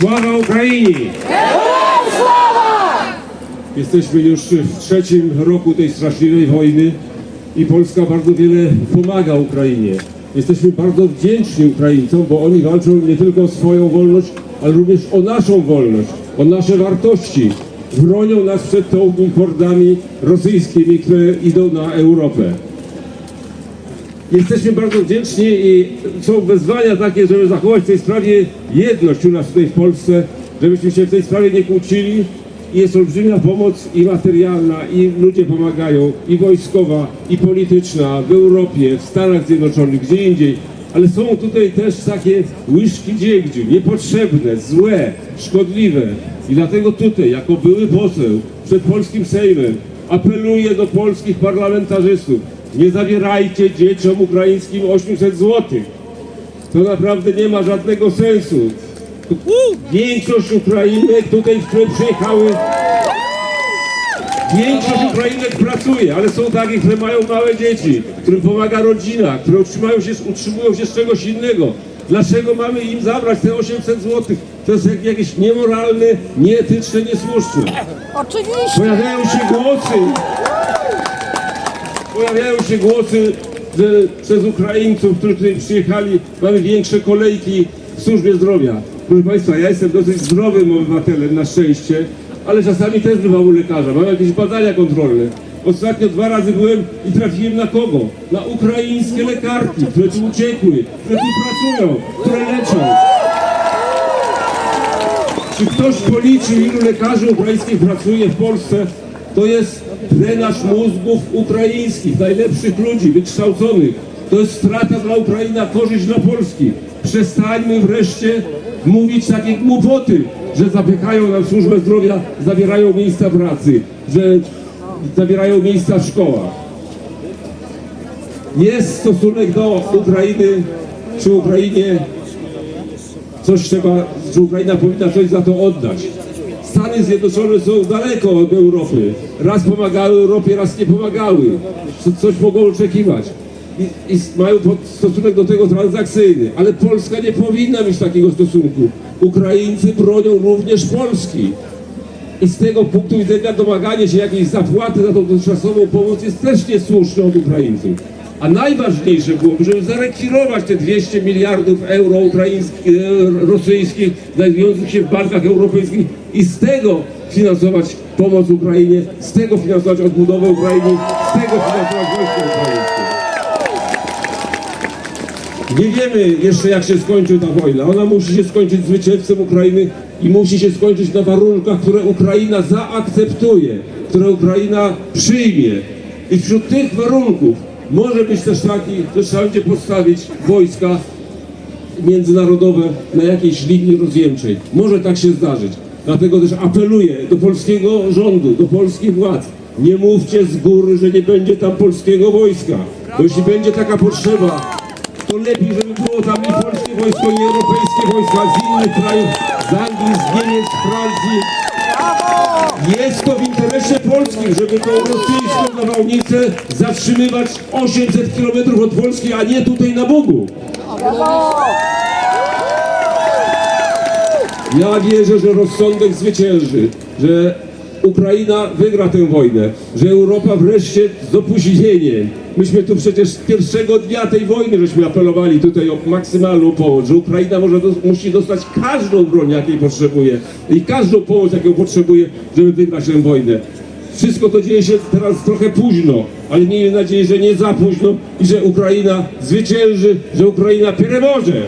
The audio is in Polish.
Sława Ukrainie! Jesteśmy już w trzecim roku tej straszliwej wojny i Polska bardzo wiele pomaga Ukrainie. Jesteśmy bardzo wdzięczni Ukraińcom, bo oni walczą nie tylko o swoją wolność, ale również o naszą wolność, o nasze wartości. Bronią nas przed tymi hordami rosyjskimi, które idą na Europę. Jesteśmy bardzo wdzięczni i są wezwania takie, żeby zachować w tej sprawie jedność u nas tutaj w Polsce, żebyśmy się w tej sprawie nie kłócili. Jest olbrzymia pomoc i materialna, i ludzie pomagają, i wojskowa, i polityczna w Europie, w Stanach Zjednoczonych, gdzie indziej. Ale są tutaj też takie łyżki dziegdziu, niepotrzebne, złe, szkodliwe. I dlatego tutaj, jako były poseł przed polskim Sejmem, apeluję do polskich parlamentarzystów, nie zabierajcie dzieciom ukraińskim 800 zł. To naprawdę nie ma żadnego sensu. Większość Ukrainek tutaj, które przyjechały, większość Ukrainek pracuje, ale są takie, które mają małe dzieci, którym pomaga rodzina, które utrzymają się, utrzymują się z czegoś innego. Dlaczego mamy im zabrać te 800 zł? To jest jak- jakieś niemoralne, nieetyczne, niesłuszne. Oczywiście. Pojawiają się głosy, pojawiają się głosy, przez Ukraińców, którzy tutaj przyjechali, mamy większe kolejki w służbie zdrowia. Proszę Państwa, ja jestem dosyć zdrowym obywatelem, na szczęście, ale czasami też bywam u lekarza, mam jakieś badania kontrolne. Ostatnio dwa razy byłem i trafiłem na kogo? Na ukraińskie lekarki, które tu uciekły, które tu pracują, które leczą. Czy ktoś policzył, ilu lekarzy ukraińskich pracuje w Polsce? To jest drenaż mózgów ukraińskich, najlepszych ludzi, wykształconych. To jest strata dla Ukrainy, korzyść dla Polski. Przestańmy wreszcie mówić takie głupoty, że zapychają nam służbę zdrowia, zabierają miejsca pracy, że zabierają miejsca w szkołach. Jest stosunek do Ukrainy, przy Ukrainie coś trzeba, że Ukraina powinna coś za to oddać. Stany Zjednoczone są daleko od Europy. Raz pomagały Europie, raz nie pomagały. Co- Coś mogą oczekiwać. I, i mają stosunek do tego transakcyjny. Ale Polska nie powinna mieć takiego stosunku. Ukraińcy bronią również Polski. I z tego punktu widzenia domaganie się jakiejś zapłaty za tą dotychczasową pomoc jest też niesłuszne od Ukraińców. A najważniejsze byłoby, żeby zarekwirować te 200 miliardów euro ukraińskich, e, rosyjskich znajdujących się w bankach europejskich i z tego finansować pomoc Ukrainie, z tego finansować odbudowę Ukrainy, z tego finansować wojsko ukraińskie. Nie wiemy jeszcze jak się skończy ta wojna. Ona musi się skończyć zwycięstwem Ukrainy i musi się skończyć na warunkach, które Ukraina zaakceptuje, które Ukraina przyjmie. I wśród tych warunków może być też taki, że trzeba będzie postawić wojska międzynarodowe na jakiejś linii rozjemczej. Może tak się zdarzyć. Dlatego też apeluję do polskiego rządu, do polskich władz. Nie mówcie z góry, że nie będzie tam polskiego wojska. Bo jeśli będzie taka potrzeba, to lepiej, żeby było tam nie polskie wojsko, nie europejskie wojska z innych krajów, z Anglii, z Niemiec, z Francji. Jest to w interesie polskim, żeby tą rosyjską nawałnicę zatrzymywać 800 km od Polski, a nie tutaj na Bogu. Ja wierzę, że rozsądek zwycięży, że Ukraina wygra tę wojnę, że Europa wreszcie z opóźnieniem. Myśmy tu przecież z pierwszego dnia tej wojny żeśmy apelowali tutaj o maksymalną pomoc, że Ukraina może dos- musi dostać każdą broń, jakiej potrzebuje i każdą pomoc, jaką potrzebuje, żeby wygrać tę wojnę. Wszystko to dzieje się teraz trochę późno, ale miejmy nadzieję, że nie za późno i że Ukraina zwycięży, że Ukraina pieremoże.